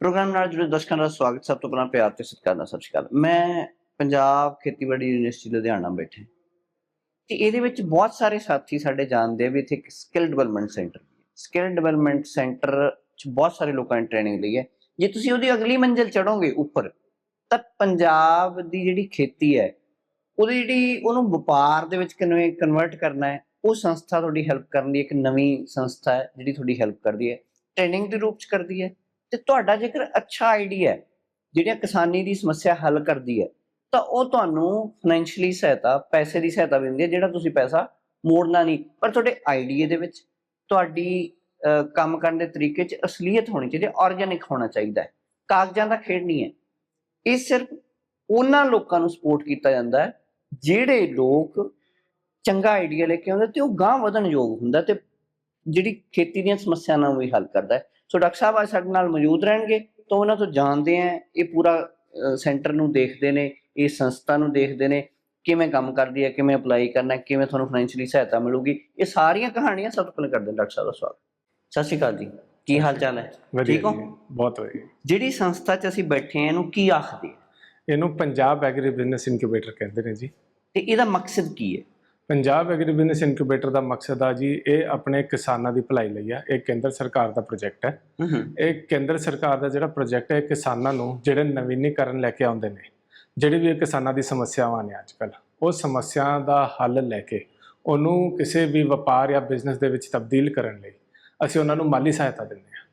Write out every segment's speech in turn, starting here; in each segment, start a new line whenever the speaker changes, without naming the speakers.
Programme ਨਾਲ ਜੁੜੇ ਦਰਸ਼ਕਾਂ ਦਾ ਸਵਾਗਤ, ਸਭ ਤੋਂ ਪਹਿਲਾਂ ਪਿਆਰ ਤੇ ਸਤਿਕਾਰ ਨਾਲ ਸਤਿ ਸ਼੍ਰੀ ਅਕਾਲ। ਮੈਂ ਪੰਜਾਬ ਖੇਤੀਬਾੜੀ ਯੂਨੀਵਰਸਿਟੀ ਲੁਧਿਆਣਾ ਬੈਠੇ ਤੇ ਇਹਦੇ ਵਿੱਚ ਬਹੁਤ ਸਾਰੇ ਸਾਥੀ ਸਾਡੇ ਜਾਣਦੇ ਵੀ ਇੱਥੇ ਇੱਕ skill development centre skill development centre ਚ ਬਹੁਤ ਸਾਰੇ ਲੋਕਾਂ ਨੇ ਟ੍ਰੇਨਿੰਗ ਲਈ ਹੈ। ਜੇ ਤੁਸੀਂ ਉਹਦੀ ਅਗਲੀ ਮੰਜ਼ਿਲ ਚੜੋਗੇ ਉੱਪਰ, ਤਾਂ ਪੰਜਾਬ ਦੀ ਜਿਹੜੀ ਖੇਤੀ ਹੈ, ਉਹਦੀ ਜਿਹੜੀ ਉਹਨੂੰ ਵਪਾਰ ਦੇ ਵਿੱਚ ਕਿਵੇਂ ਕਨਵਰਟ ਕਰਨਾ ਹੈ, ਉਹ ਸੰਸਥਾ ਤੁਹਾਡੀ ਹੈਲਪ ਕਰਨ ਦੀ ਇੱਕ ਨਵੀਂ ਸੰਸਥਾ ਹੈ ਜਿਹੜੀ ਤੁਹਾਡੀ ਹੈਲਪ ਕਰਦੀ ਹੈ। ਟ੍ਰੇਨਿੰਗ ਦੇ ਰੂਪ ਚ ਕਰਦੀ ਹੈ। ਤੇ ਤੁਹਾਡਾ ਜੇਕਰ ਅੱਛਾ ਆਈਡੀਆ ਹੈ, ਜਿਹੜੀਆਂ ਕਿਸਾਨੀ ਦੀ ਸਮੱਸਿਆ ਹੱਲ ਕਰਦੀ ਹੈ, ਤਾਂ ਉਹ ਤੁਹਾਨੂੰ ਫਾਈਨੈਂਸ਼ੀਅਲੀ ਸਹਾਇਤਾ, ਪੈਸੇ ਦੀ ਸਹਾਇਤਾ ਵੀ ਦਿੰਦੀ ਹੈ, ਜਿਹੜਾ ਤੁਸੀਂ ਪੈਸਾ ਮੋੜਨਾ ਨਹੀਂ, ਪਰ ਤੁਹਾਡੇ ਆਈਡੀਆ ਦੇ ਵਿੱਚ ਤੁਹਾਡੀ ਕੰਮ ਕਰਨ ਦੇ ਤਰੀਕੇ 'ਚ ਅਸਲੀਅਤ ਹੋਣੀ ਚਾਹੀਦੀ ਹੈ ਆਰਗੈਨਿਕ ਹੋਣਾ ਚਾਹੀਦਾ ਹੈ। ਕਾਗਜ਼ਾਂ ਦਾ ਖੇਡ ਨਹੀਂ ਹੈ। ਇਹ ਸਿਰਫ ਉਹਨਾਂ ਲੋਕਾਂ ਨੂੰ ਸਪੋਰਟ ਕੀਤਾ ਜਾਂਦਾ ਹੈ, ਜਿਹੜੇ ਲੋਕ ਚੰਗਾ ਆਈਡੀਆ ਲੈ ਕੇ ਆਉਂਦੇ ਤੇ ਉਹ ਗਾਂ ਵਧਣ ਯੋਗ ਹੁੰਦਾ ਤੇ ਜਿਹੜੀ ਖੇਤੀ ਦੀਆਂ ਸਮੱਸਿਆਵਾਂ ਨੂੰ ਵੀ ਹੱਲ ਕਰਦਾ ਹੈ। ਸੋ ਡਾਕਟਰ ਸਾਹਿਬ ਅੱਜ ਸਾਡੇ ਨਾਲ ਮੌਜੂਦ ਰਹਿਣਗੇ ਤਾਂ ਉਹਨਾਂ ਤੋਂ ਜਾਣਦੇ ਆ ਇਹ ਪੂਰਾ ਸੈਂਟਰ ਨੂੰ ਦੇਖਦੇ ਨੇ ਇਸ ਸੰਸਥਾ ਨੂੰ ਦੇਖਦੇ ਨੇ ਕਿਵੇਂ ਕੰਮ ਕਰਦੀ ਹੈ ਕਿਵੇਂ ਅਪਲਾਈ ਕਰਨਾ ਹੈ, ਕਿਵੇਂ ਤੁਹਾਨੂੰ ਫਾਈਨੈਂਸ਼ੀਅਲੀ ਸਹਾਇਤਾ ਮਿਲੂਗੀ। ਇਹ ਸਾਰੀਆਂ ਕਹਾਣੀਆਂ ਸਭ ਤੋਂ ਪਹਿਲਾਂ ਕਰਦੇ ਡਾਕਟਰ ਸਾਹਿਬ ਦਾ ਸਵਾਗਤ ਸਤਿ ਸ਼੍ਰੀ ਅਕਾਲ ਜੀ। ਕੀ ਹਾਲ ਚਾਲ ਹੈ? ਠੀਕ ਹੋ?
ਬਹੁਤ ਵਧੀਆ।
ਜਿਹੜੀ ਸੰਸਥਾ 'ਚ ਅਸੀਂ ਬੈਠੇ ਆ ਇਹਨੂੰ ਕੀ ਆਖਦੇ?
ਇਹਨੂੰ ਪੰਜਾਬ ਐਗਰੀ ਬਿਜ਼ਨਸ ਇਨਕੂਬੇਟਰ ਕਹਿੰਦੇ ਨੇ ਜੀ।
ਤੇ ਇਹਦਾ ਮਕਸਦ ਕੀ ਹੈ?
ਪੰਜਾਬ ਐਗਰੀ ਬਿਜ਼ਨਸ ਇਨਕੂਬੇਟਰ ਦਾ ਮਕਸਦ ਆ ਜੀ ਇਹ ਆਪਣੇ ਕਿਸਾਨਾਂ ਦੀ ਭਲਾਈ ਲਈ ਆ। ਇਹ ਕੇਂਦਰ ਸਰਕਾਰ ਦਾ ਪ੍ਰੋਜੈਕਟ ਹੈ। ਇਹ ਕੇਂਦਰ ਸਰਕਾਰ ਦਾ ਜਿਹੜਾ ਪ੍ਰੋਜੈਕਟ ਹੈ ਕਿਸਾਨਾਂ ਨੂੰ ਜਿਹੜੇ ਨਵੀਨੀਕਰਨ ਲੈ ਕੇ ਆਉਂਦੇ ਨੇ ਜਿਹੜੀ ਵੀ ਕਿਸਾਨਾਂ ਦੀ ਸਮੱਸਿਆਵਾਂ ਨੇ ਅੱਜਕੱਲ ਉਹ ਸਮੱਸਿਆ ਦਾ ਹੱਲ ਲੈ ਕੇ ਉਹਨੂੰ ਕਿਸੇ ਵੀ ਵਪਾਰ ਜਾਂ ਬਿਜ਼ਨਸ ਦੇ ਵਿੱਚ ਤਬਦੀਲ ਕਰਨ ਲਈ ਅਸੀਂ ਉਹਨਾਂ ਨੂੰ ਮਾਲੀ ਸਹਾਇਤਾ ਦਿੰਦੇ ਹਾਂ।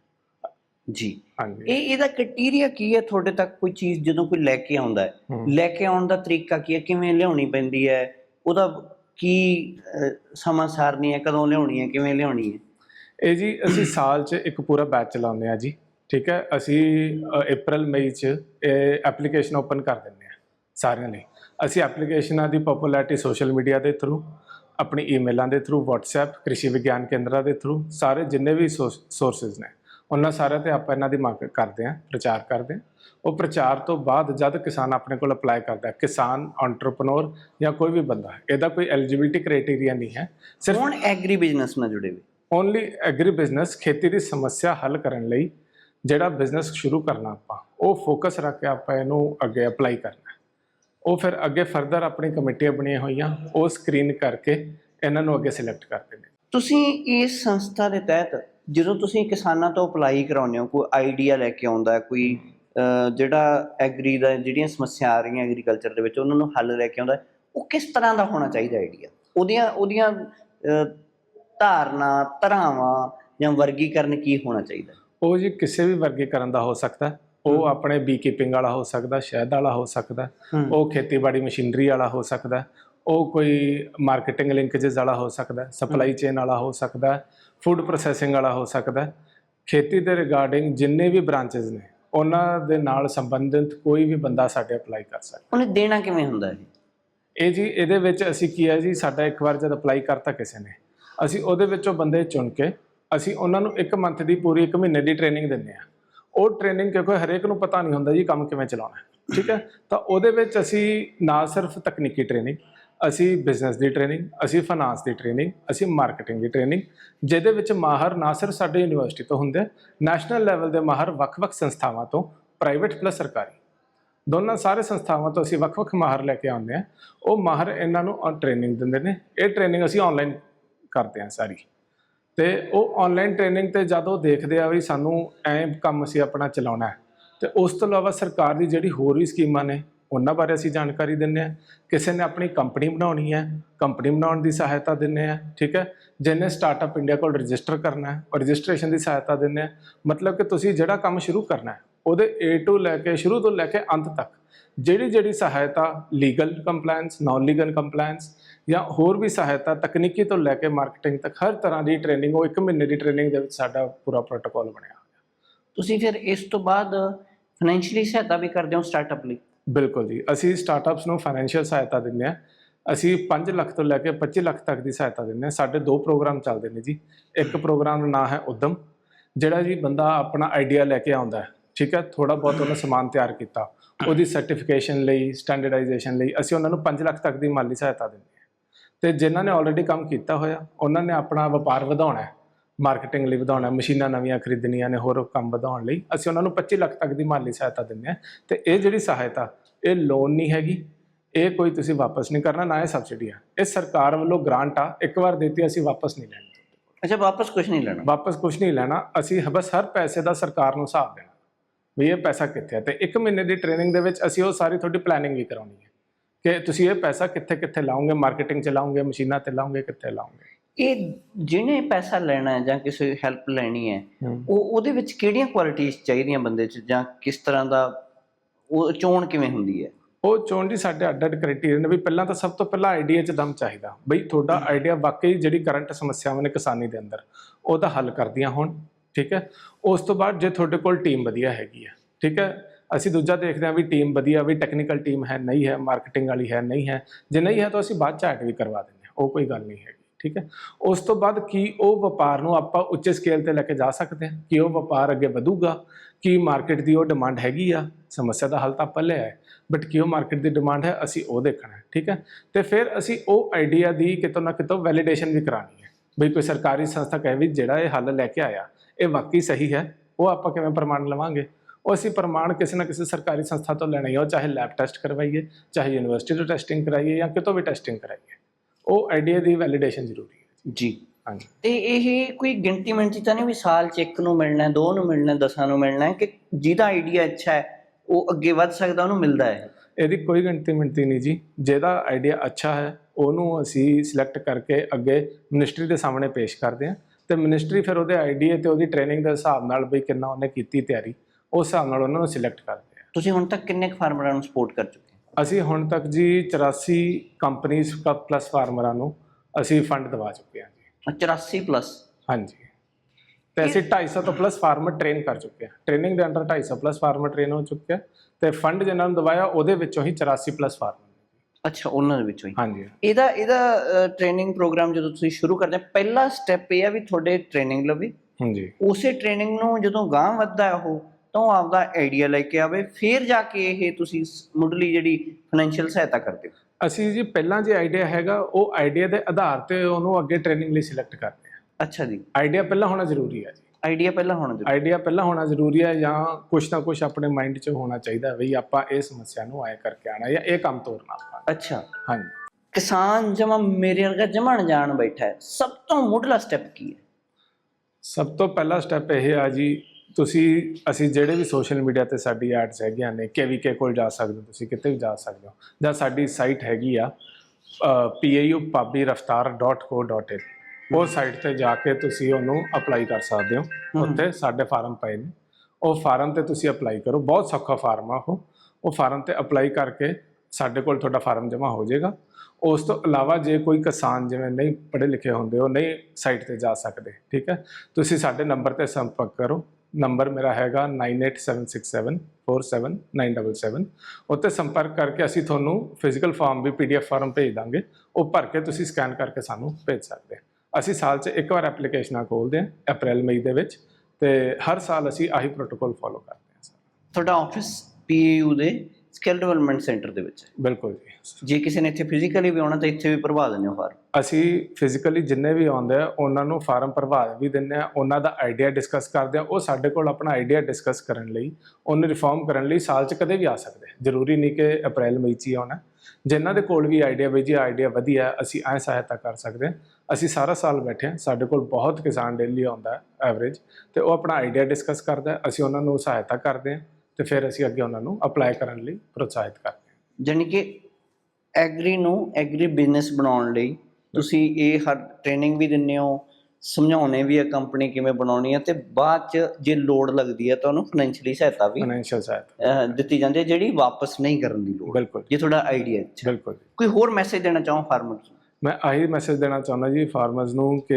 ਜੀ।
ਹਾਂਜੀ।
ਇਹ ਇਹਦਾ ਕ੍ਰਾਈਟੇਰੀਆ ਕੀ ਹੈ ਤੁਹਾਡੇ ਤੱਕ ਕੋਈ ਚੀਜ਼ ਜਦੋਂ ਕੋਈ ਲੈ ਕੇ ਆਉਂਦਾ ਹੈ। ਲੈ ਕੇ ਆਉਣ ਦਾ ਤਰੀਕਾ ਕੀ ਹੈ? ਕਿਵੇਂ ਲਿਆਉਣੀ ਪੈਂਦੀ ਹੈ? ਉਹਦਾ ਕੀ ਸਮਾਂ ਸਾਰਨੀ ਹੈ, ਕਦੋਂ ਲਿਆਉਣੀ ਹੈ, ਕਿਵੇਂ ਲਿਆਉਣੀ ਹੈ?
ਇਹ ਜੀ, ਅਸੀਂ ਸਾਲ 'ਚ ਇੱਕ ਪੂਰਾ ਬੈਚ ਚਲਾਉਂਦੇ ਆ ਜੀ, ਠੀਕ ਹੈ? ਅਸੀਂ ਅਪ੍ਰੈਲ ਮਈ 'ਚ ਇਹ ਐਪਲੀਕੇਸ਼ਨ ਓਪਨ ਕਰ ਦਿੰਦੇ ਆ ਸਾਰਿਆਂ ਲਈ। ਅਸੀਂ ਐਪਲੀਕੇਸ਼ਨਾਂ ਦੀ ਪਪੂਲੈਰਿਟੀ ਸੋਸ਼ਲ ਮੀਡੀਆ ਦੇ ਥਰੂ ਆਪਣੀ ਈਮੇਲਾਂ ਦੇ ਥਰੂ WhatsApp, ਕ੍ਰਿਸ਼ੀ ਵਿਗਿਆਨ ਕੇਂਦਰਾਂ ਦੇ ਥਰੂ ਸਾਰੇ ਜਿੰਨੇ ਵੀ ਸੋਰਸਸ ਨੇ ਉਹਨਾਂ ਸਾਰਿਆਂ ਤੇ ਆਪਾਂ ਇਹਨਾਂ ਦੀ ਮੰਗ ਕਰਦੇ ਆ ਪ੍ਰਚਾਰ ਕਰਦੇ ਆ ਉਹ ਪ੍ਰਚਾਰ ਤੋਂ ਬਾਅਦ ਜਦ ਕਿਸਾਨ ਆਪਣੇ ਕੋਲ ਅਪਲਾਈ ਕਰਦਾ ਹੈ ਕਿਸਾਨ ਐਂਟਰਪ੍ਰੈਨਿਓਰ ਜਾਂ ਕੋਈ ਵੀ ਬੰਦਾ ਇਹਦਾ ਕੋਈ ਐਲੀਜੀਬਿਲਟੀ ਕ੍ਰਾਈਟੇਰੀਆ ਨਹੀਂ ਹੈ ਸਿਰਫ
ਕੌਣ ਐਗਰੀ ਬਿਜ਼ਨਸ ਨਾਲ ਜੁੜੇ ਹੋਏ?
ਓਨਲੀ ਐਗਰੀ ਬਿਜ਼ਨਸ ਖੇਤੀ ਦੀ ਸਮੱਸਿਆ ਹੱਲ ਕਰਨ ਲਈ ਜਿਹੜਾ ਬਿਜ਼ਨਸ ਸ਼ੁਰੂ ਕਰਨਾ ਆਪਾਂ ਉਹ ਫੋਕਸ ਰੱਖ ਕੇ ਆਪਾਂ ਇਹਨੂੰ ਅੱਗੇ ਅਪਲਾਈ ਕਰਨਾ। ਉਹ ਫਿਰ ਅੱਗੇ ਫਰਦਰ ਆਪਣੀ ਕਮੇਟੀਆਂ ਬਣੀਆਂ ਹੋਈਆਂ ਉਹ ਸਕਰੀਨ ਕਰਕੇ ਇਹਨਾਂ ਨੂੰ ਅੱਗੇ ਸਿਲੈਕਟ ਕਰਦੇ ਨੇ।
ਤੁਸੀਂ ਇਸ ਸੰਸਥਾ ਦੇ ਤਹਿਤ ਜਦੋਂ ਤੁਸੀਂ ਕਿਸਾਨਾਂ ਤੋਂ ਅਪਲਾਈ ਕਰਾਉਂਦੇ ਹੋ ਕੋਈ ਆਈਡੀਆ ਲੈ ਕੇ ਆਉਂਦਾ ਕੋਈ ਜਿਹੜਾ ਐਗਰੀ ਦਾ ਜਿਹੜੀਆਂ ਸਮੱਸਿਆ ਆ ਰਹੀਆਂ ਐਗਰੀਕਲਚਰ ਦੇ ਵਿੱਚ ਉਹਨਾਂ ਨੂੰ ਹੱਲ ਲੈ ਕੇ ਆਉਂਦਾ ਉਹ ਕਿਸ ਤਰ੍ਹਾਂ ਦਾ ਹੋਣਾ ਚਾਹੀਦਾ ਆਈਡੀਆ ਉਹਦੀਆਂ ਉਹਦੀਆਂ ਧਾਰਨਾ ਧਰਾਵਾਂ ਜਾਂ ਵਰਗੀਕਰਨ ਕੀ ਹੋਣਾ ਚਾਹੀਦਾ
ਉਹ ਜੀ ਕਿਸੇ ਵੀ ਵਰਗੀਕਰਨ ਦਾ ਹੋ ਸਕਦਾ। ਉਹ ਆਪਣੇ ਬੀ ਕੀਪਿੰਗ ਵਾਲਾ ਹੋ ਸਕਦਾ ਸ਼ਹਿਦ ਵਾਲਾ ਹੋ ਸਕਦਾ। ਉਹ ਖੇਤੀਬਾੜੀ ਮਸ਼ੀਨਰੀ ਵਾਲਾ ਹੋ ਸਕਦਾ। ਉਹ ਕੋਈ ਮਾਰਕੀਟਿੰਗ ਲਿੰਕੇजेस ਵਾਲਾ ਹੋ ਸਕਦਾ ਸਪਲਾਈ ਚੇਨ ਵਾਲਾ ਹੋ ਸਕਦਾ ਫੂਡ ਪ੍ਰੋਸੈਸਿੰਗ ਵਾਲਾ ਹੋ ਸਕਦਾ। ਖੇਤੀ ਦੇ ਰਿਗਾਰਡਿੰਗ ਜਿੰਨੇ ਵੀ ਬ੍ਰਾਂਚਸ ਨੇ ਉਹਨਾਂ ਦੇ ਨਾਲ ਸੰਬੰਧਿਤ ਕੋਈ ਵੀ ਬੰਦਾ ਸਾਡੇ ਅਪਲਾਈ ਕਰ ਸਕਦਾ।
ਉਹਨੇ ਦੇਣਾ ਕਿਵੇਂ ਹੁੰਦਾ ਹੈ
ਇਹ ਜੀ ਇਹਦੇ ਵਿੱਚ ਅਸੀਂ ਕੀ ਹੈ ਜੀ ਸਾਡਾ ਇੱਕ ਵਾਰ ਜਦ ਅਪਲਾਈ ਕਰਤਾ ਕਿਸੇ ਨੇ ਅਸੀਂ ਉਹਦੇ ਵਿੱਚੋਂ ਬੰਦੇ ਚੁਣ ਕੇ ਅਸੀਂ ਉਹਨਾਂ ਨੂੰ ਇੱਕ ਮੰਥ ਦੀ ਪੂਰੀ ਇੱਕ ਮਹੀਨੇ ਦੀ ਟ੍ਰੇਨਿੰਗ ਦਿੰਦੇ ਆ ਉਹ ਟ੍ਰੇਨਿੰਗ ਕਿਉਂਕਿ ਹਰੇਕ ਨੂੰ ਪਤਾ ਨਹੀਂ ਹੁੰਦਾ ਜੀ ਕੰਮ ਕਿਵੇਂ ਚਲਾਉਣਾ ਠੀਕ ਹੈ? ਤਾਂ ਉਹਦੇ ਵਿੱਚ ਅਸੀਂ ਨਾ ਸਿਰਫ ਤਕਨੀਕੀ ਟ੍ਰੇਨਿੰਗ ਅਸੀਂ ਬਿਜ਼ਨਸ ਦੀ ਟ੍ਰੇਨਿੰਗ ਅਸੀਂ ਫਾਈਨਾਂਸ ਦੀ ਟ੍ਰੇਨਿੰਗ ਅਸੀਂ ਮਾਰਕੀਟਿੰਗ ਦੀ ਟ੍ਰੇਨਿੰਗ ਜਿਹਦੇ ਵਿੱਚ ਮਾਹਰ ਨਾ ਸਿਰਫ ਸਾਡੇ ਯੂਨੀਵਰਸਿਟੀ ਤੋਂ ਹੁੰਦੇ ਨੈਸ਼ਨਲ ਲੈਵਲ ਦੇ ਮਾਹਰ ਵੱਖ-ਵੱਖ ਸੰਸਥਾਵਾਂ ਤੋਂ ਪ੍ਰਾਈਵੇਟ ਪਲੱਸ ਸਰਕਾਰੀ। ਦੋਨਾਂ ਸਾਰੇ ਸੰਸਥਾਵਾਂ ਤੋਂ ਅਸੀਂ ਵੱਖ-ਵੱਖ ਮਾਹਰ ਲੈ ਕੇ ਆਉਂਦੇ ਆ ਉਹ ਮਾਹਰ ਇਹਨਾਂ ਨੂੰ ਟ੍ਰੇਨਿੰਗ ਦਿੰਦੇ ਨੇ। ਇਹ ਟ੍ਰੇਨਿੰਗ ਅਸੀਂ ਆਨਲਾਈਨ ਕਰਦੇ ਆ ਸਾਰੀ। ਤੇ ਉਹ ਆਨਲਾਈਨ ਟ੍ਰੇਨਿੰਗ ਤੇ ਜਦ ਉਹ ਦੇਖਦੇ ਆ ਵੀ ਸਾਨੂੰ ਐਂ ਕੰਮ ਅਸੀਂ ਆਪਣਾ ਚਲਾਉਣਾ ਹੈ, ਤੇ ਉਸ ਤੋਂ ਇਲਾਵਾ ਸਰਕਾਰ ਦੀ ਜਿਹੜੀ ਹੋਰ ਵੀ ਸਕੀਮਾਂ ਨੇ ਉਹਨਾਂ ਬਾਰੇ ਅਸੀਂ ਜਾਣਕਾਰੀ ਦਿੰਦੇ ਆ ਕਿਸੇ ਨੇ ਆਪਣੀ ਕੰਪਨੀ ਬਣਾਉਣੀ ਹੈ ਕੰਪਨੀ ਬਣਾਉਣ ਦੀ ਸਹਾਇਤਾ ਦਿੰਦੇ ਆ ਠੀਕ ਹੈ? ਜਿਹਨੇ ਸਟਾਰਟਅਪ ਇੰਡੀਆ ਕੋਲ ਰਜਿਸਟਰ ਕਰਨਾ ਹੈ, ਉਹ ਰਜਿਸਟ੍ਰੇਸ਼ਨ ਦੀ ਸਹਾਇਤਾ ਦਿੰਦੇ ਆ ਮਤਲਬ ਕਿ ਤੁਸੀਂ ਜਿਹੜਾ ਕੰਮ ਸ਼ੁਰੂ ਕਰਨਾ ਹੈ, ਉਹਦੇ A to ਲੈ ਕੇ, ਸ਼ੁਰੂ ਤੋਂ ਲੈ ਕੇ ਅੰਤ ਤੱਕ, ਜਿਹੜੀ ਜਿਹੜੀ ਸਹਾਇਤਾ legal compliance non legal compliance ਜਾਂ ਹੋਰ ਵੀ ਸਹਾਇਤਾ ਤਕਨੀਕੀ ਤੋਂ ਲੈ ਕੇ ਮਾਰਕੀਟਿੰਗ ਤੱਕ, ਹਰ ਤਰ੍ਹਾਂ ਦੀ ਟ੍ਰੇਨਿੰਗ ਉਹ ਇੱਕ ਮਹੀਨੇ ਦੀ ਟ੍ਰੇਨਿੰਗ ਦੇ ਵਿੱਚ ਸਾਡਾ ਪੂਰਾ ਪ੍ਰੋਟੋਕੋਲ ਬਣਿਆ ਹੋਇਆ।
ਤੁਸੀਂ ਫਿਰ ਇਸ ਤੋਂ ਬਾਅਦ ਫਾਈਨੈਂਸ਼ੀਅਲੀ ਸਹਾਇਤਾ ਵੀ ਕਰਦੇ ਹੋ ਸਟਾਰਟਅਪ ਲਈ?
ਬਿਲਕੁਲ ਜੀ। ਅਸੀਂ ਸਟਾਰਟਅਪਸ ਨੂੰ ਫਾਈਨੈਂਸ਼ੀਅਲ ਸਹਾਇਤਾ ਦਿੰਦੇ ਹਾਂ। ਅਸੀਂ 5 ਲੱਖ ਤੋਂ ਲੈ ਕੇ 25 ਲੱਖ ਤੱਕ ਦੀ ਸਹਾਇਤਾ ਦਿੰਦੇ ਹਾਂ। ਸਾਡੇ ਦੋ ਪ੍ਰੋਗਰਾਮ ਚੱਲਦੇ ਨੇ ਜੀ। ਇੱਕ ਪ੍ਰੋਗਰਾਮ ਦਾ ਨਾਮ ਹੈ ਉਦਮ, ਜਿਹੜਾ ਜੀ ਬੰਦਾ ਆਪਣਾ ਆਈਡੀਆ ਲੈ ਕੇ ਆਉਂਦਾ ਹੈ। ਠੀਕ ਹੈ ਥੋੜਾ ਬਹੁਤ ਉਹਨੇ ਸਮਾਨ ਤਿਆਰ ਕੀਤਾ। ਉਹਦੀ ਸਰਟੀਫਿਕੇਸ਼ਨ ਲਈ ਸਟੈਂਡਰਡਾਈਜੇਸ਼ਨ ਲਈ ਅਸੀਂ ਉਹਨਾਂ ਨੂੰ 5 ਲੱਖ ਤੱਕ ਦੀ ਮਾਲੀ ਸਹਾਇਤਾ ਦਿੰਦੇ ਹਾਂ। ਤੇ ਜਿਨ੍ਹਾਂ ਨੇ ਆਲਰੇਡੀ ਕੰਮ ਕੀਤਾ ਹੋਇਆ, ਉਹਨਾਂ ਨੇ ਆਪਣਾ ਵਪਾਰ ਵਧਾਉਣਾ ਹੈ। ਮਾਰਕੀਟਿੰਗ ਲਈ ਵਧਾਉਣਾ ਮਸ਼ੀਨਾਂ ਨਵੀਆਂ ਖਰੀਦਣੀਆਂ ਨੇ ਹੋਰ ਕੰਮ ਵਧਾਉਣ ਲਈ ਅਸੀਂ ਉਹਨਾਂ ਨੂੰ 25 ਲੱਖ ਤੱਕ ਦੀ ਮਾਲੀ ਸਹਾਇਤਾ ਦਿੰਦੇ ਹਾਂ। ਤੇ ਇਹ ਜਿਹੜੀ ਸਹਾਇਤਾ ਇਹ ਲੋਨ ਨਹੀਂ ਹੈਗੀ ਇਹ ਕੋਈ ਤੁਸੀਂ ਵਾਪਸ ਨਹੀਂ ਕਰਨਾ ਨਾ ਇਹ ਸਬਸਿਡੀ ਆ। ਇਹ ਸਰਕਾਰ ਵੱਲੋਂ ਗ੍ਰਾਂਟ ਆ ਇੱਕ ਵਾਰ ਦਿੱਤੀ ਅਸੀਂ ਵਾਪਸ ਨਹੀਂ ਲੈਣੀ।
ਅੱਛਾ ਵਾਪਸ ਕੁਝ ਨਹੀਂ ਲੈਣਾ?
ਵਾਪਸ ਕੁਝ ਨਹੀਂ ਲੈਣਾ ਅਸੀਂ ਬਸ ਹਰ ਪੈਸੇ ਦਾ ਸਰਕਾਰ ਨੂੰ ਹਿਸਾਬ ਦੇਣਾ ਵੀ ਇਹ ਪੈਸਾ ਕਿੱਥੇ ਹੈ ਤੇ ਇੱਕ ਮਹੀਨੇ ਦੀ ਟ੍ਰੇਨਿੰਗ ਦੇ ਵਿੱਚ ਅਸੀਂ ਉਹ ਸਾਰੀ ਤੁਹਾਡੀ ਪਲੈਨਿੰਗ ਵੀ ਕਰਾਉਣੀ ਹੈ ਕਿ ਤੁਸੀਂ ਇਹ ਪੈਸਾ ਕਿੱਥੇ ਕਿੱਥੇ ਲਾਓਗੇ ਮਾਰਕੀਟਿੰਗ ਚ ਲਾਓਗੇ ਮਸ਼ੀਨਾਂ ਤੇ ਲਾਓਗੇ ਕਿੱਥੇ ਲਾਓਗੇ।
ਇਹ ਜਿਹਨੇ ਪੈਸਾ ਲੈਣਾ ਹੈ ਜਾਂ ਕਿਸੇ ਹੈਲਪ ਲੈਣੀ ਹੈ। ਉਹ ਉਹਦੇ ਵਿੱਚ ਕਿਹੜੀਆਂ ਕੁਆਲਿਟੀਆਂ ਚਾਹੀਦੀਆਂ ਬੰਦੇ 'ਚ ਜਾਂ ਕਿਸ ਤਰ੍ਹਾਂ ਦਾ ਉਹ ਚੋਣ ਕਿਵੇਂ ਹੁੰਦੀ ਹੈ?
ਉਹ ਚੋਣ ਦੀ ਸਾਡੇ ਅੱਡ ਅੱਡ ਕ੍ਰਾਈਟੇਰੀਆ ਨੇ ਵੀ ਪਹਿਲਾਂ ਤਾਂ ਸਭ ਤੋਂ ਪਹਿਲਾਂ ਆਈਡੀਆ 'ਚ ਦਮ ਚਾਹੀਦਾ। ਬਈ ਤੁਹਾਡਾ ਆਈਡੀਆ ਵਾਕਈ ਜਿਹੜੀ ਕਰੰਟ ਸਮੱਸਿਆਵਾਂ ਨੇ ਕਿਸਾਨੀ ਦੇ ਅੰਦਰ ਉਹਦਾ ਹੱਲ ਕਰਦੀਆਂ ਹੋਣ ਠੀਕ ਹੈ? ਉਸ ਤੋਂ ਬਾਅਦ ਜੇ ਤੁਹਾਡੇ ਕੋਲ ਟੀਮ ਵਧੀਆ ਹੈਗੀ ਹੈ ਠੀਕ ਹੈ? ਅਸੀਂ ਦੂਜਾ ਦੇਖਦੇ ਹਾਂ ਵੀ ਟੀਮ ਵਧੀਆ ਵੀ ਟੈਕਨੀਕਲ ਟੀਮ ਹੈ ਨਹੀਂ ਹੈ ਮਾਰਕੀਟਿੰਗ ਵਾਲੀ ਹੈ ਨਹੀਂ ਹੈ। ਜੇ ਨਹੀਂ ਹੈ ਤਾਂ ਅਸੀਂ ਬਾਅਦ ਚ ਐਡ ਵੀ ਕਰਵਾ ਦਿੰਦੇ ਹਾਂ ਉਹ ਕੋਈ ਗੱਲ ਨਹੀਂ ਹੈਗੀ। ਠੀਕ ਹੈ? ਉਸ ਤੋਂ ਬਾਅਦ ਕੀ ਉਹ ਵਪਾਰ ਨੂੰ ਆਪਾਂ ਉੱਚੇ ਸਕੇਲ ਤੇ ਲੈ ਕੇ ਜਾ ਸਕਦੇ ਹਾਂ? ਕਿ ਉਹ ਵਪਾਰ ਅੱਗੇ ਵਧੂਗਾ? ਕੀ ਮਾਰਕੀਟ ਦੀ ਉਹ ਡਿਮਾਂਡ ਹੈਗੀ ਆ? ਸਮੱਸਿਆ ਦਾ ਹੱਲ ਤਾਂ ਆਪਾਂ ਲਿਆ ਹੈ ਬਟ ਕੀ ਉਹ ਮਾਰਕੀਟ ਦੀ ਡਿਮਾਂਡ ਹੈ, ਅਸੀਂ ਉਹ ਦੇਖਣਾ ਹੈ, ਠੀਕ ਹੈ? ਤੇ ਫਿਰ ਅਸੀਂ ਉਹ ਆਈਡੀਆ ਦੀ ਕਿਤੋਂ ਨਾ ਕਿਤੋਂ ਵੈਲੀਡੇਸ਼ਨ ਵੀ ਕਰਾਣੀ ਹੈ। ਬਈ ਕੋਈ ਸਰਕਾਰੀ ਸੰਸਥਾ ਕਹੇ ਵੀ ਜਿਹੜਾ ਇਹ ਹੱਲ ਲੈ ਕੇ ਆਇਆ, ਇਹ ਵਾਕਈ ਸਹੀ ਹੈ, ਉਹ ਆਪਾਂ ਕਿਵੇਂ ਪ੍ਰਮਾਣ ਲਵਾਂਗੇ? ਉਹ ਅਸੀਂ ਪ੍ਰਮਾਣ ਕਿਸੇ ਨਾ ਕਿਸੇ ਸਰਕਾਰੀ ਸੰਸਥਾ ਤੋਂ ਲੈਣਾ ਹੀ ਉਹ ਚਾਹੇ ਲੈਬ ਟੈਸਟ ਕਰਵਾਈਏ, ਚਾਹੇ ਯੂਨੀਵਰਸਿਟੀ ਤੋਂ ਟੈਸਟਿੰਗ ਕਰਾਈਏ ਜਾਂ ਕਿਤੋਂ ਵੀ ਟੈਸਟਿੰਗ ਕਰਾਈਏ। ਉਹ ਆਈਡੀਆ ਦੀ ਵੈਲੀਡੇਸ਼ਨ ਜ਼ਰੂਰੀ ਹੈ।
ਜੀ।
ਹਾਂਜੀ।
ਤੇ ਇਹ ਕੋਈ ਗਿਣਤੀ ਮਿਣਤੀ ਤਾਂ ਨਹੀਂ ਵੀ ਸਾਲ 'ਚ ਇੱਕ ਨੂੰ ਮਿਲਣਾ ਹੈ, ਦੋ ਨੂੰ ਮਿਲਣਾ ਹੈ, ਦਸਾਂ ਨੂੰ ਮਿਲਣਾ ਹੈ ਕਿ ਜਿਹਦਾ ਆਈਡੀਆ ਅੱਛਾ ਹੈ ਉਹ ਅੱਗੇ ਵੱਧ ਸਕਦਾ ਉਹਨੂੰ ਮਿਲਦਾ ਹੈ?
ਇਹਦੀ ਕੋਈ ਗਿਣਤੀ ਮਿਣਤੀ ਨਹੀਂ ਜੀ। ਜਿਹਦਾ ਆਈਡੀਆ ਅੱਛਾ ਹੈ ਉਹਨੂੰ ਅਸੀਂ ਸਿਲੈਕਟ ਕਰਕੇ ਅੱਗੇ ਮਿਨਿਸਟਰੀ ਦੇ ਸਾਹਮਣੇ ਪੇਸ਼ ਕਰਦੇ ਹਾਂ ਤੇ ਮਿਨਿਸਟਰੀ ਫਿਰ ਉਹਦੇ ਆਈਡੀਆ ਤੇ ਉਹਦੀ ਟ੍ਰੇਨਿੰਗ ਦੇ ਹਿਸਾਬ ਨਾਲ ਬਈ ਕਿੰਨਾ ਉਹਨੇ ਕੀਤੀ ਤਿਆਰੀ ਉਸ ਹਿਸਾਬ ਨਾਲ ਉਹਨਾਂ ਨੂੰ ਸਿਲੈਕਟ ਕਰਦੇ ਆ
ਤੁਸੀਂ ਹੁਣ ਤੱਕ ਕਿੰਨੇ ਕੁ ਫਾਰਮਰਾਂ ਨੂੰ ਸਪੋਰਟ ਕਰ ਚੁੱਕੇ ਹੋ?
ਅਸੀਂ ਹੁਣ ਤੱਕ ਜੀ 84 ਕੰਪਨੀਆਂ ਪਲੱਸ ਫਾਰਮਰਾਂ ਨੂੰ ਅਸੀਂ ਫੰਡ ਦਵਾ ਚੁੱਕੇ ਹਾਂ ਜੀ।
84 ਪਲੱਸ
ਹਾਂਜੀ। ਤੇ ਅਸੀਂ 250 ਤੋਂ ਪਲੱਸ ਫਾਰਮਰ ਟ੍ਰੇਨ ਕਰ ਚੁੱਕੇ ਹਾਂ। ਟ੍ਰੇਨਿੰਗ ਦੇ ਅੰਡਰ 250 ਪਲੱਸ ਫਾਰਮਰ ਟ੍ਰੇਨ ਹੋ ਚੁੱਕੇ ਆ ਤੇ ਫੰਡ ਜਿਨ੍ਹਾਂ ਨੂੰ ਦਵਾਇਆ ਉਹਦੇ ਵਿੱਚੋਂ ਹੀ 84 ਪਲੱਸ ਫਾਰਮਰ
ਅੱਛਾ ਉਹਨਾਂ ਦੇ ਵਿੱਚੋਂ ਹੀ?
ਹਾਂਜੀ।
ਇਹਦਾ ਇਹਦਾ ਟ੍ਰੇਨਿੰਗ ਪ੍ਰੋਗਰਾਮ ਜਦੋਂ ਤੁਸੀਂ ਸ਼ੁਰੂ ਕਰਦੇ ਹੋ ਪਹਿਲਾ ਸਟੈਪ ਇਹ ਆ ਵੀ ਤੁਹਾਡੇ ਟ੍ਰੇਨਿੰਗ ਲਵੇ
ਹਾਂਜੀ।
ਉਸੇ ਟ੍ਰੇਨਿੰਗ ਨੂੰ ਜਦੋਂ ਗਾਂ ਵੱਧਦਾ ਹੈ ਉਹ ਤਾਂ ਉਹ ਆਪਦਾ ਆਈਡੀਆ ਲੈ ਕੇ ਆਵੇ ਫਿਰ ਜਾ ਕੇ ਇਹ ਤੁਸੀਂ ਮੁੱਢਲੀ ਜਿਹੜੀ ਫਾਈਨੈਂਸ਼ੀਅਲ ਸਹਾਇਤਾ ਕਰਦੇ ਹੋ।
ਅਸੀਂ ਜੀ ਪਹਿਲਾਂ ਜੇ ਆਈਡੀਆ ਹੈਗਾ ਉਹ ਆਈਡੀਆ ਦੇ ਆਧਾਰ ਤੇ ਉਹਨੂੰ ਅੱਗੇ ਟ੍ਰੇਨਿੰਗ ਲਈ ਸਿਲੈਕਟ ਕਰਦੇ ਹਾਂ।
ਅੱਛਾ ਜੀ।
ਆਈਡੀਆ ਪਹਿਲਾਂ ਹੋਣਾ ਜ਼ਰੂਰੀ ਹੈ ਜੀ।
ਆਈਡੀਆ ਪਹਿਲਾਂ ਹੋਣਾ ਜ਼ਰੂਰੀ।
ਆਈਡੀਆ ਪਹਿਲਾਂ ਹੋਣਾ ਜ਼ਰੂਰੀ ਹੈ ਜਾਂ ਕੁਝ ਨਾ ਕੁਝ ਆਪਣੇ ਮਾਈਂਡ 'ਚ ਹੋਣਾ ਚਾਹੀਦਾ ਵੀ ਆਪਾਂ ਇਹ ਸਮੱਸਿਆ ਨੂੰ ਆਏ ਕਰਕੇ ਆਣਾ ਜਾਂ ਇਹ ਕੰਮ ਤੋਰਨਾ ਆਪਾਂ।
ਅੱਛਾ।
ਹਾਂਜੀ।
ਕਿਸਾਨ ਜਮਾ ਮੇਰੇ ਵਰਗਾ ਜਮਣ ਜਾਣ ਬੈਠਾ ਹੈ। ਸਭ ਤੋਂ ਮੁੱਢਲਾ ਸਟੈਪ ਕੀ ਹੈ?
ਸਭ ਤੋਂ ਪਹਿਲਾ ਸਟੈਪ ਇਹ ਆ ਜੀ ਤੁਸੀਂ ਅਸੀਂ ਜਿਹੜੇ ਵੀ ਸੋਸ਼ਲ ਮੀਡੀਆ ਤੇ ਸਾਡੀ ਐਡਸ ਹੈਗੀਆਂ ਨੇ ਕੇਵੀਕੇ ਕੋਲ ਜਾ ਸਕਦੇ ਹੋ ਤੁਸੀਂ ਕਿਤੇ ਵੀ ਜਾ ਸਕਦੇ ਹੋ ਜਾਂ ਸਾਡੀ ਸਾਈਟ ਹੈਗੀ ਆ paupabiraftar.co.in ਉਹ ਸਾਈਟ ਤੇ ਜਾ ਕੇ ਤੁਸੀਂ ਉਹਨੂੰ ਅਪਲਾਈ ਕਰ ਸਕਦੇ ਹੋ। ਉੱਥੇ ਸਾਡੇ ਫਾਰਮ ਪਏ ਨੇ। ਉਹ ਫਾਰਮ ਤੇ ਤੁਸੀਂ ਅਪਲਾਈ ਕਰੋ। ਬਹੁਤ ਸੌਖਾ ਫਾਰਮ ਆ ਉਹ। ਉਹ ਫਾਰਮ ਤੇ ਅਪਲਾਈ ਕਰਕੇ ਸਾਡੇ ਕੋਲ ਤੁਹਾਡਾ ਫਾਰਮ ਜਮ੍ਹਾਂ ਹੋ ਜਾਏਗਾ। ਉਸ ਤੋਂ ਇਲਾਵਾ ਜੇ ਕੋਈ ਕਿਸਾਨ ਜਿਵੇਂ ਨਹੀਂ ਪੜ੍ਹੇ ਲਿਖੇ ਹੁੰਦੇ ਉਹ ਨਹੀਂ ਸਾਈਟ ਤੇ ਜਾ ਸਕਦੇ ਠੀਕ ਹੈ? ਤੁਸੀਂ ਸਾਡੇ ਨੰਬਰ ਤੇ ਸੰਪਰਕ ਕਰੋ। ਨੰਬਰ ਮੇਰਾ ਹੈਗਾ 9876747977 ਉੱਤੇ ਸੰਪਰਕ ਕਰਕੇ ਅਸੀਂ ਤੁਹਾਨੂੰ ਫਿਜ਼ੀਕਲ ਫਾਰਮ ਵੀ ਪੀਡੀਐਫ ਫਾਰਮ ਭੇਜ ਦਾਂਗੇ। ਉਹ ਭਰ ਕੇ ਤੁਸੀਂ ਸਕੈਨ ਕਰਕੇ ਸਾਨੂੰ ਭੇਜ ਸਕਦੇ ਹੋ। ਅਸੀਂ ਸਾਲ 'ਚ ਇੱਕ ਵਾਰ ਐਪਲੀਕੇਸ਼ਨਾਂ ਖੋਲਦੇ ਹਾਂ ਅਪ੍ਰੈਲ ਮਈ ਦੇ ਵਿੱਚ। ਤੇ ਹਰ ਸਾਲ ਅਸੀਂ ਆਹੀ ਪ੍ਰੋਟੋਕੋਲ ਫੋਲੋ ਕਰਦੇ ਹਾਂ ਸਰ
ਤੁਹਾਡਾ ਆਫਿਸ ਪੀਏਯੂ ਦੇ ਸਕਿੱਲ ਡਿਵੈਲਪਮੈਂਟ ਸੈਂਟਰ ਦੇ ਵਿੱਚ
ਬਿਲਕੁਲ ਜੀ।
ਜੇ ਕਿਸੇ ਨੇ ਇੱਥੇ ਫਿਜ਼ੀਕਲੀ ਵੀ ਆਉਣਾ ਤਾਂ ਇੱਥੇ ਵੀ ਭਰਵਾ ਦਿੰਦੇ ਹੋ ਫਾਰਮ।
ਅਸੀਂ ਫਿਜ਼ੀਕਲੀ ਜਿੰਨੇ ਵੀ ਆਉਂਦੇ ਆ ਉਹਨਾਂ ਨੂੰ ਫਾਰਮ ਭਰਵਾ ਵੀ ਦਿੰਦੇ ਆ। ਉਹਨਾਂ ਦਾ ਆਈਡੀਆ ਡਿਸਕਸ ਕਰਦੇ ਆ। ਉਹ ਸਾਡੇ ਕੋਲ ਆਪਣਾ ਆਈਡੀਆ ਡਿਸਕਸ ਕਰਨ ਲਈ ਉਹਨੂੰ ਰਿਫਾਰਮ ਕਰਨ ਲਈ ਸਾਲ 'ਚ ਕਦੇ ਵੀ ਆ ਸਕਦੇ। ਜ਼ਰੂਰੀ ਨਹੀਂ ਕਿ ਅਪ੍ਰੈਲ ਮਈ 'ਚ ਹੀ ਆਉਣਾ। ਜਿਨ੍ਹਾਂ ਦੇ ਕੋਲ ਵੀ ਆਈਡੀਆ ਵੀ ਜੀ ਆਈਡੀਆ ਵਧੀਆ ਅਸੀਂ ਐ ਸਹਾਇਤਾ ਕਰ ਸਕਦੇ ਹਾਂ। ਅਸੀਂ ਸਾਰਾ ਸਾਲ ਬੈਠੇ ਹਾਂ। ਸਾਡੇ ਕੋਲ ਬਹੁਤ ਕਿਸਾਨ ਡੇਲੀ ਆਉਂਦਾ ਐਵਰੇਜ ਤੇ ਉਹ ਆਪਣਾ ਆਈਡੀਆ ਡਿਸਕਸ ਕਰਦਾ ਅਸੀਂ ਉਹਨਾਂ ਨੂੰ ਸਹਾਇਤਾ ਕਰਦੇ ਹਾਂ। ਤੇ ਫਿਰ ਅਸੀਂ ਅੱਗੇ ਉਹਨਾਂ ਨੂੰ ਅਪਲਾਈ ਕਰਨ ਲਈ ਪ੍ਰੋਤਸਾਹਿਤ ਕਰਦੇ ਹਾਂ।
ਜਾਣੀ ਕਿ ਐਗਰੀ ਨੂੰ ਐਗਰੀ ਬਿਜ਼ਨਸ ਬਣਾਉਣ ਲਈ ਤੁਸੀਂ ਇਹ ਹਰ ਟ੍ਰੇਨਿੰਗ ਵੀ ਦਿੰਦੇ ਹੋ ਸਮਝਾਉਣੇ ਵੀ ਆ ਕੰਪਨੀ ਕਿਵੇਂ ਬਣਾਉਣੀ ਹੈ ਤੇ ਬਾਅਦ ਚ ਜੇ ਲੋੜ ਲੱਗਦੀ ਹੈ ਤਾਂ ਉਹਨੂੰ ਫਾਈਨੈਂਸ਼ੀਅਲੀ ਸਹਾਇਤਾ ਵੀ
ਫਾਈਨੈਂਸ਼ੀਅਲ ਸਹਾਇਤਾ।
ਦਿੱਤੀ ਜਾਂਦੀ ਹੈ ਜਿਹੜੀ ਵਾਪਸ ਨਹੀਂ ਕਰਨ ਦੀ ਲੋੜ।
ਬਿਲਕੁਲ।
ਜੇ ਤੁਹਾਡਾ ਆਈਡੀਆ ਅੱਛਾ।
ਬਿਲਕੁਲ।
ਕੋਈ ਹੋਰ ਮੈਸੇਜ ਦੇਣਾ ਚਾਹੋ ਫਾਰਮਰਸ ਨੂੰ?
ਮੈਂ ਆਹੀ ਮੈਸੇਜ ਦੇਣਾ ਚਾਹੁੰਦਾ ਜੀ ਫਾਰਮਰਸ ਨੂੰ ਕਿ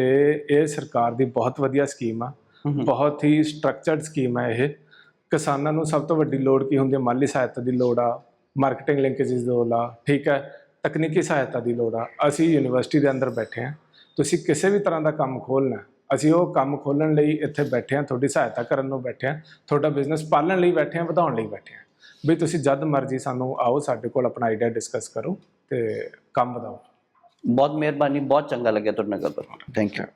ਇਹ ਸਰਕਾਰ ਦੀ ਬਹੁਤ ਵਧੀਆ ਸਕੀਮ ਆ। ਬਹੁਤ ਹੀ ਸਟਰਕਚਰਡ ਸਕੀਮ ਹੈ ਇਹ। ਕਿਸਾਨਾਂ ਨੂੰ ਸਭ ਤੋਂ ਵੱਡੀ ਲੋੜ ਕੀ ਹੁੰਦੀ ਹੈ? ਮਾਲੀ ਸਹਾਇਤਾ ਦੀ ਲੋੜ ਆ ਮਾਰਕੀਟਿੰਗ ਲਿੰਕੇजेस ਦੀ ਲੋੜ ਆ ਠੀਕ ਹੈ? ਤਕਨੀਕੀ ਸਹਾਇਤਾ ਦੀ ਲੋੜ ਆ। ਅਸੀਂ ਯੂਨੀਵਰਸਿਟੀ ਦੇ ਅੰਦਰ ਬੈਠੇ ਹਾਂ। ਤੁਸੀਂ ਕਿਸੇ ਵੀ ਤਰ੍ਹਾਂ ਦਾ ਕੰਮ ਖੋਲਣਾ ਅਸੀਂ ਉਹ ਕੰਮ ਖੋਲਣ ਲਈ ਇੱਥੇ ਬੈਠੇ ਹਾਂ, ਤੁਹਾਡੀ ਸਹਾਇਤਾ ਕਰਨ ਨੂੰ ਬੈਠੇ ਹਾਂ, ਤੁਹਾਡਾ ਬਿਜ਼ਨਸ ਪਾਲਣ ਲਈ ਬੈਠੇ ਹਾਂ, ਵਧਾਉਣ ਲਈ ਬੈਠੇ ਹਾਂ। ਵੀ ਤੁਸੀਂ ਜਦ ਮਰਜ਼ੀ ਸਾਨੂੰ ਆਓ, ਸਾਡੇ ਕੋਲ ਆਪਣਾ ਆਈਡੀਆ ਡਿਸਕਸ ਕਰੋ ਤੇ ਕੰਮ ਵਧਾਓ।
ਬਹੁਤ ਮਿਹਰਬਾਨੀ, ਬਹੁਤ ਚੰਗਾ ਲੱਗਿਆ ਤੁਹਾਡੇ ਨਾਲ ਗੱਲ ਕਰਕੇ। Thank you